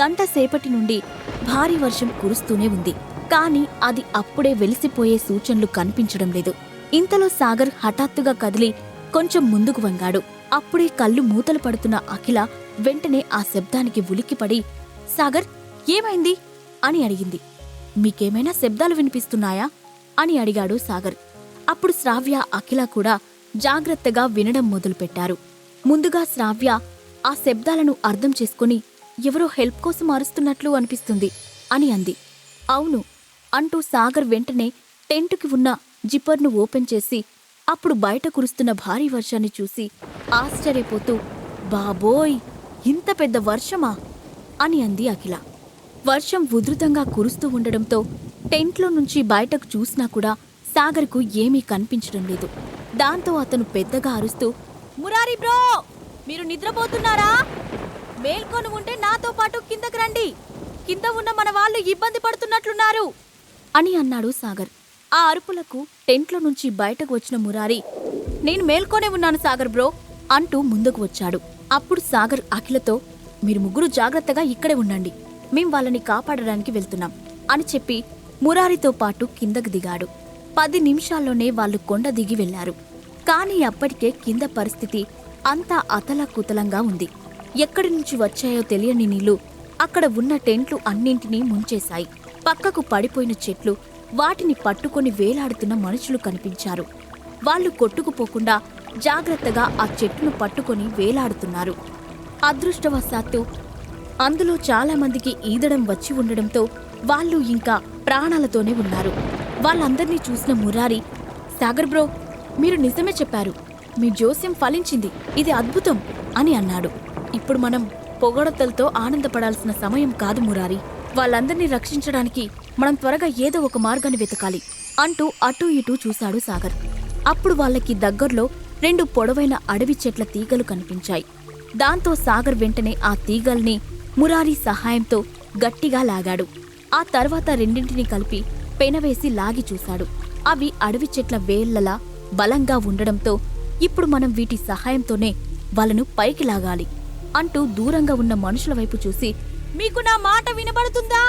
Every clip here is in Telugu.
గంట సేపటి నుండి భారీ వర్షం కురుస్తూనే ఉంది. కాని అది అప్పుడే వెలిసిపోయే సూచనలు కనిపించడం లేదు. ఇంతలో సాగర్ హఠాత్తుగా కదిలి కొంచెం ముందుకు వంగాడు. అప్పుడే కళ్ళు మూతలు పడుతున్న అఖిల వెంటనే ఆ శబ్దానికి ఉలిక్కిపడి సాగర్ ఏమైంది? అని అడిగింది. మీకేమైనా శబ్దాలు వినిపిస్తున్నాయా? అని అడిగాడు సాగర్. అప్పుడు శ్రావ్య అఖిల కూడా జాగ్రత్తగా వినడం మొదలుపెట్టారు. ముందుగా శ్రావ్య ఆ శబ్దాలను అర్థం చేసుకుని ఎవరో హెల్ప్ కోసం అరుస్తున్నట్లు అనిపిస్తుంది అని అంది. అవును అంటూ సాగర్ వెంటనే టెంటుకి ఉన్న జిప్పర్ను ఓపెన్ చేసి అప్పుడు బయట కురుస్తున్న భారీ వర్షాన్ని చూసి ఆశ్చర్యపోతూ బాబోయ్ ఇంత పెద్ద వర్షమా? అని అంది అఖిల. వర్షం ఉధృతంగా కురుస్తూ ఉండడంతో టెంట్లో నుంచి బయటకు చూసినా కూడా సాగర్కు ఏమీ కనిపించడం లేదు. దాంతో అతను పెద్దగా అరుస్తూ మురారి బ్రో మీరు నిద్రపోతున్నారా? మేల్కొని ఉంటే నాతో పాటు కిందకి రండి. కింద ఉన్న మన వాళ్ళు ఇబ్బంది పడుతున్నట్లున్నారు. అని అన్నాడు సాగర్. ఆ అరుపులకు టెంట్లో నుంచి బయటకు వచ్చిన మురారి నేను మేల్కొనే ఉన్నాను సాగర్ బ్రో అంటూ ముందుకు వచ్చాడు. అప్పుడు సాగర్ అఖిలతో మీరు ముగ్గురు జాగ్రత్తగా ఇక్కడే ఉండండి. మేం వాళ్ళని కాపాడడానికి వెళ్తున్నాం అని చెప్పి మురారితో పాటు కిందకు దిగాడు. పది నిమిషాల్లోనే వాళ్ళు కొండ దిగి వెళ్ళారు కానీ అప్పటికే కింద పరిస్థితి అంతా అతలాకుతలంగా ఉంది. ఎక్కడి నుంచి వచ్చాయో తెలియని నీళ్ళు అక్కడ ఉన్న టెంట్లు అన్నింటినీ ముంచేశాయి. పక్కకు పడిపోయిన చెట్లు వాటిని పట్టుకొని వేలాడుతున్న మనుషులు కనిపించారు. వాళ్ళు కొట్టుకుపోకుండా జాగ్రత్తగా ఆ చెట్టును పట్టుకొని వేలాడుతున్నారు. అదృష్టవశాత్తు అందులో చాలామందికి ఈదడం వచ్చి ఉండడంతో వాళ్ళు ఇంకా ప్రాణాలతోనే ఉన్నారు. వాళ్ళందర్నీ చూసిన మురారి సాగర్ బ్రో మీరు నిజమే చెప్పారు. మీ జోస్యం ఫలించింది. ఇది అద్భుతం అని అన్నాడు. ఇప్పుడు మనం పొగడతలతో ఆనందపడాల్సిన సమయం కాదు మురారి. వాళ్ళందరినీ రక్షించడానికి మనం త్వరగా ఏదో ఒక మార్గాన్ని వెతకాలి అంటూ అటూ ఇటూ చూశాడు సాగర్. అప్పుడు వాళ్ళకి దగ్గర్లో రెండు పొడవైన అడవి చెట్ల తీగలు కనిపించాయి. దాంతో సాగర్ వెంటనే ఆ తీగల్ని మురారి సహాయంతో గట్టిగా లాగాడు. ఆ తర్వాత రెండింటినీ కలిపి పెనవేసి లాగి చూశాడు. అవి అడవి చెట్ల వేళ్ళలా బలంగా ఉండడంతో ఇప్పుడు మనం వీటి సహాయంతోనే వాళ్ళను పైకి లాగాలి. అంటూ దూరంగా ఉన్న మనుషుల వైపు చూసి మీకు నా మాట వినబడుతుందా?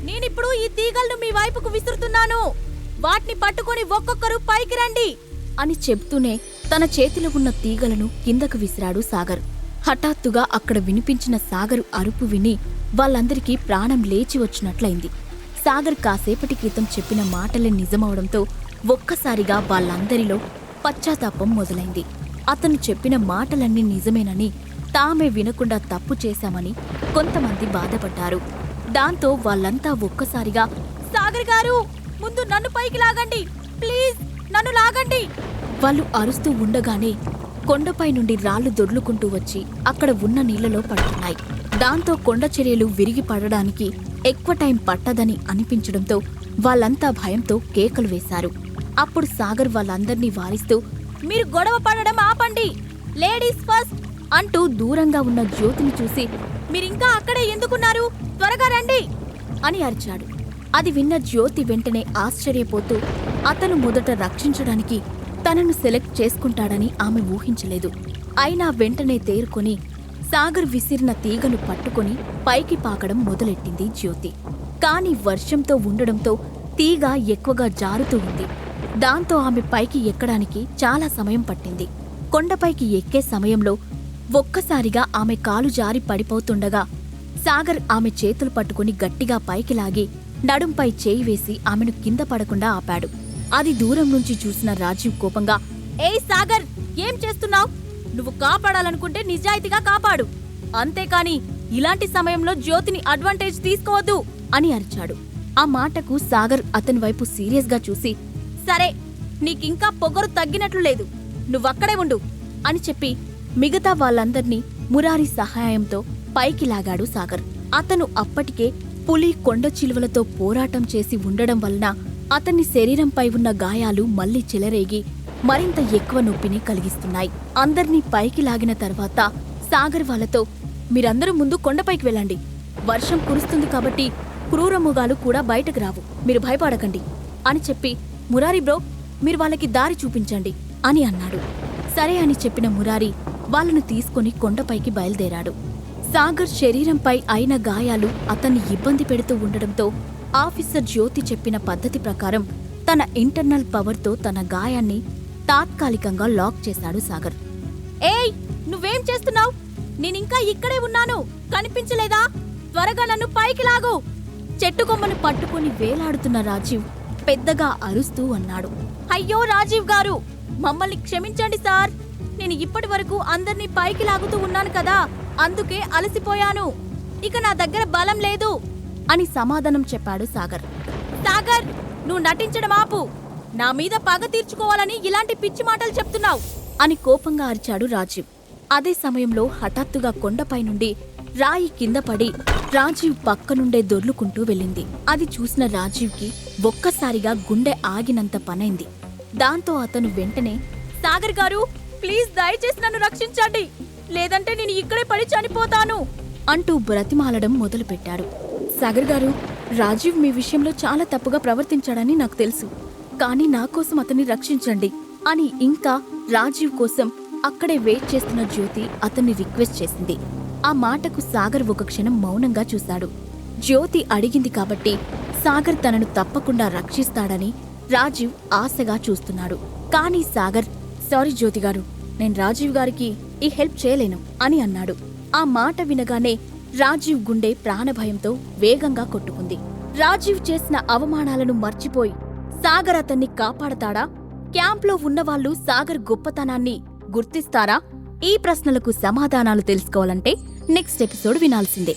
నేనిప్పుడు ఈ తీగలను మీ వైపుకు విసురుతున్నాను. వాటిని పట్టుకొని ఒక్కొక్కరు పైకి రండి. అని చెప్తూనే తన చేతిలో ఉన్న తీగలను కిందకు విసిరాడు సాగర్. హఠాత్తుగా అక్కడ వినిపించిన సాగరు అరుపు విని వాళ్ళందరికీ ప్రాణం లేచి వచ్చినట్లయింది. సాగర్ కాసేపటి క్రితం చెప్పిన మాటలే నిజమవడంతో ఒక్కసారిగా వాళ్ళందరిలో పశ్చాత్తాపం మొదలైంది. అతను చెప్పిన మాటలన్నీ నిజమేనని తామే వినకుండా తప్పు చేశామని కొంతమంది బాధపడ్డారు. దాంతో వాళ్ళంతా ఒక్కసారిగా సాగర్ గారు ముందు నన్ను పైకి లాగండి. ప్లీజ్ నన్ను లాగండి. వాళ్ళు అరుస్తూ ఉండగానే కొండపై నుండి రాళ్ళు దొర్లుకుంటూ వచ్చి అక్కడ ఉన్న నీళ్ళలో పడుతున్నాయి దాంతో కొండ చర్యలు విరిగి పడడానికి ఎక్కువ టైం పట్టదని అనిపించడంతో వాళ్ళంతా భయంతో కేకలు వేశారు. అప్పుడు సాగర్ వాళ్ళందర్నీ వారిస్తూ మీరు గొడవ పడడం ఆపండి. లేడీస్ ఫస్ట్ అంటూ దూరంగా ఉన్న జ్యోతిని చూసి మీరింకా అక్కడే ఎందుకున్నారు? త్వరగా రండి! అని అరిచాడు. అది విన్న జ్యోతి వెంటనే ఆశ్చర్యపోతూ అతను మొదట రక్షించడానికి తనను సెలెక్ట్ చేసుకుంటాడని ఆమె ఊహించలేదు. అయినా వెంటనే తేరుకొని సాగర్ విసిరిన తీగను పట్టుకొని పైకి పాకడం మొదలెట్టింది జ్యోతి. కాని వర్షంతో ఉండడంతో తీగ ఎక్కువగా జారుతూ ఉంది. దాంతో ఆమె పైకి ఎక్కడానికి చాలా సమయం పట్టింది. కొండపైకి ఎక్కే సమయంలో ఒక్కసారిగా ఆమె కాలు జారి పడిపోతుండగా సాగర్ ఆమె చేతులు పట్టుకుని గట్టిగా పైకి లాగి నడుంపై చేయి వేసి ఆమెను కింద పడకుండా ఆపాడు. అది దూరం నుంచి చూసిన రాజీవ్ కోపంగా ఏ సాగర్ ఏం చేస్తున్నావు? నువ్వు కాపాడాలనుకుంటే నిజాయితీగా కాపాడు. అంతేకాని ఇలాంటి సమయంలో జ్యోతిని అడ్వాంటేజ్ తీసుకోవద్దు అని అరిచాడు. ఆ మాటకు సాగర్ అతని వైపు సీరియస్గా చూసి సరే నీకింకా పొగరు తగ్గినట్లు లేదు. నువ్వక్కడే ఉండు అని చెప్పి మిగతా వాళ్ళందర్నీ మురారి సహాయంతో పైకి లాగాడు సాగర్. అతను అప్పటికే పులి కొండ చిలువలతో పోరాటం చేసి ఉండడం వలన అతని శరీరంపై ఉన్న గాయాలు మళ్ళీ చెలరేగి మరింత ఎక్కువ నొప్పిని కలిగిస్తున్నాయి. అందర్నీ పైకి లాగిన తర్వాత సాగర్ వాళ్ళతో మీరందరూ ముందు కొండపైకి వెళ్ళండి. వర్షం కురుస్తుంది కాబట్టి క్రూరముగాలు కూడా బయటకు రావు. మీరు భయపడకండి అని చెప్పి మురారి బ్రో మీరు వాళ్ళకి దారి చూపించండి అని అన్నాడు. సరే అని చెప్పిన మురారి వాళ్ళను తీసుకుని కొండపైకి బయలుదేరాడు. సాగర్ శరీరంపై అయిన గాయాలు అతన్ని ఇబ్బంది పెడుతూ ఉండడంతో ఆఫీసర్ జ్యోతి చెప్పిన పద్ధతి ప్రకారం తన ఇంటర్నల్ పవర్తో తన గాయాన్ని తాత్కాలికంగా లాక్ చేశాడు సాగర్. ఏయ్ నువ్వేం చేస్తున్నావు? నేనింకా ఇక్కడే ఉన్నాను. కనిపించలేదా? త్వరగా నన్ను పైకి లాగు. చెట్టు కొమ్మను పట్టుకుని వేలాడుతున్న రాజీవ్ పెద్దగా అరుస్తూ అన్నాడు. అయ్యో రాజీవ్ గారు మమ్మల్ని క్షమించండి సార్. నేను ఇప్పటి వరకు అందర్నీ పైకి లాగుతూ ఉన్నాను కదా అందుకే అలసిపోయాను. ఇక నా దగ్గర బలం లేదు అని సమాధానం చెప్పాడు సాగర్. సాగర్ నువ్వు నటించడం ఆపు. నా మీద పగ తీర్చుకోవాలని ఇలాంటి పిచ్చి మాటలు చెప్తున్నావు అని కోపంగా అరిచాడు రాజీవ్. అదే సమయంలో హఠాత్తుగా కొండపై నుండి రాయి కింద పడి రాజీవ్ పక్కనుండే దొర్లుకుంటూ వెళ్ళింది. అది చూసిన రాజీవ్కి ఒక్కసారిగా గుండె ఆగినంత పనైంది. దాంతో అతను వెంటనే సాగర్ గారు ప్లీజ్ దయచేసి నన్ను రక్షించండి. లేదంటే నేను ఇక్కడే పడి చనిపోతాను. అంటూ బ్రతిమాలడం మొదలుపెట్టాడు. సాగర్ గారు రాజీవ్ మీ విషయంలో చాలా తప్పుగా ప్రవర్తించాడని నాకు తెలుసు. కానీ నా కోసం అతన్ని రక్షించండి అని ఇంకా రాజీవ్ కోసం అక్కడే వెయిట్ చేస్తున్న జ్యోతి అతన్ని రిక్వెస్ట్ చేసింది. ఆ మాటకు సాగర్ ఒక క్షణం మౌనంగా చూశాడు. జ్యోతి అడిగింది కాబట్టి సాగర్ తనను తప్పకుండా రక్షిస్తాడని రాజీవ్ ఆశగా చూస్తున్నాడు. కానీ సాగర్ సారీ జ్యోతి గారు నేను రాజీవ్ గారికి ఈ హెల్ప్ చేయలేను అని అన్నాడు. ఆ మాట వినగానే రాజీవ్ గుండె ప్రాణభయంతో వేగంగా కొట్టుకుంది. రాజీవ్ చేసిన అవమానాలను మర్చిపోయి సాగర్ అతన్ని కాపాడతాడా? క్యాంప్లో ఉన్నవాళ్ళు సాగర్ గొప్పతనాన్ని గుర్తిస్తారా? ఈ ప్రశ్నలకు సమాధానాలు తెలుసుకోవాలంటే నెక్స్ట్ ఎపిసోడ్ వినాల్సిందే.